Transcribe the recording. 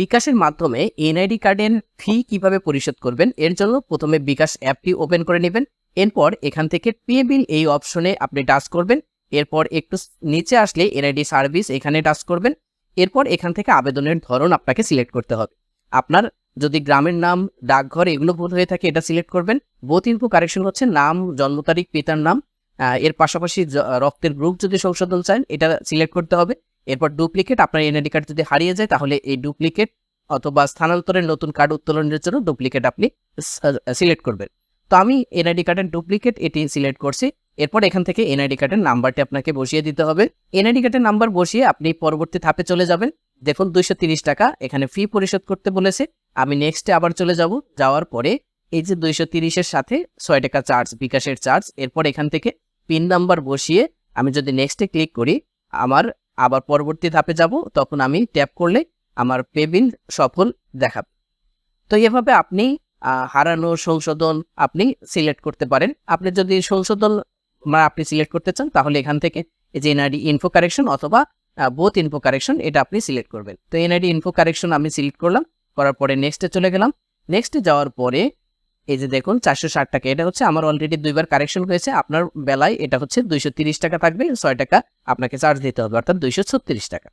বিকাশের মাধ্যমে এনআইডি কার্ডের ফি কীভাবে পরিশোধ করবেন? এর জন্য প্রথমে বিকাশ অ্যাপটি ওপেন করে নেবেন। এরপর এখান থেকে পে বিল এই অপশনে আপনি টাচ করবেন। এরপর একটু নিচে আসলে এনআইডি সার্ভিস এখানে টাচ করবেন। এরপর এখান থেকে আবেদনের ধরন আপনাকে সিলেক্ট করতে হবে। আপনার যদি গ্রামের নাম, ডাকঘর এগুলো ভুল হয়ে থাকে এটা সিলেক্ট করবেন। বোথ কারেকশন হচ্ছে নাম, জন্ম তারিখ, পিতার নাম। এর পাশাপাশি রক্তের গ্রুপ যদি সংশোধন চান, এটা সিলেক্ট করতে হবে। এরপর ডুপ্লিকেট আপনার এনআইডি কার্ড যদি হারিয়ে যায়, তাহলে এই ডুপ্লিকেট অথবা স্থানান্তরের নতুন কার্ড উত্তোলনের জন্য ডুপ্লিকেট আপনি সিলেক্ট করবেন। তো আমি এনআইডি কার্ডের ডুপ্লিকেট এটি সিলেক্ট করছি। এরপর এখান থেকে এনআইডি কার্ডের নাম্বারটি আপনাকে বসিয়ে দিতে হবে। এনআইডি কার্ডের নাম্বার বসিয়ে আপনি পরবর্তী ধাপে চলে যাবেন। দেখুন দুইশো টাকা, এখানে ফি পরিশোধ করতে বলেছে। আমি নেক্সটে আবার চলে যাব। যাওয়ার পরে এই যে দুইশো তিরিশের সাথে ছয় টাকা চার্জ বিকাশের চার্জ এরপর এখান থেকে পিন নাম্বার বসিয়ে আমি যদি নেক্সটে ক্লিক করি, আমার আবার পরবর্তী ধাপে যাব, তখন আমি ট্যাপ করলে আমার পে বিল সফল দেখাবে। তো এভাবে আপনি হারানো সংশোধন আপনি সিলেক্ট করতে পারেন। আপনি যদি সংশোধন মানে আপনি সিলেক্ট করতে চান, তাহলে এখান থেকে যে এনআইডি ইনফো কারেকশন অথবা বোথ ইনফো কারেকশন এটা আপনি সিলেক্ট করবেন। তো এনআইডি ইনফো কারেকশন আমি সিলেক্ট করলাম, করার পরে নেক্সটে চলে গেলাম। নেক্সটে যাওয়ার পরে এই যে দেখুন, চারশো ষাট টাকা। এটা হচ্ছে আমার অলরেডি দুইবার কারেকশন হয়েছে। আপনার বেলায় এটা হচ্ছে দুইশো টাকা থাকবে, ছয় টাকা আপনাকে চার্জ দিতে হবে, অর্থাৎ দুইশো ছত্রিশ টাকা।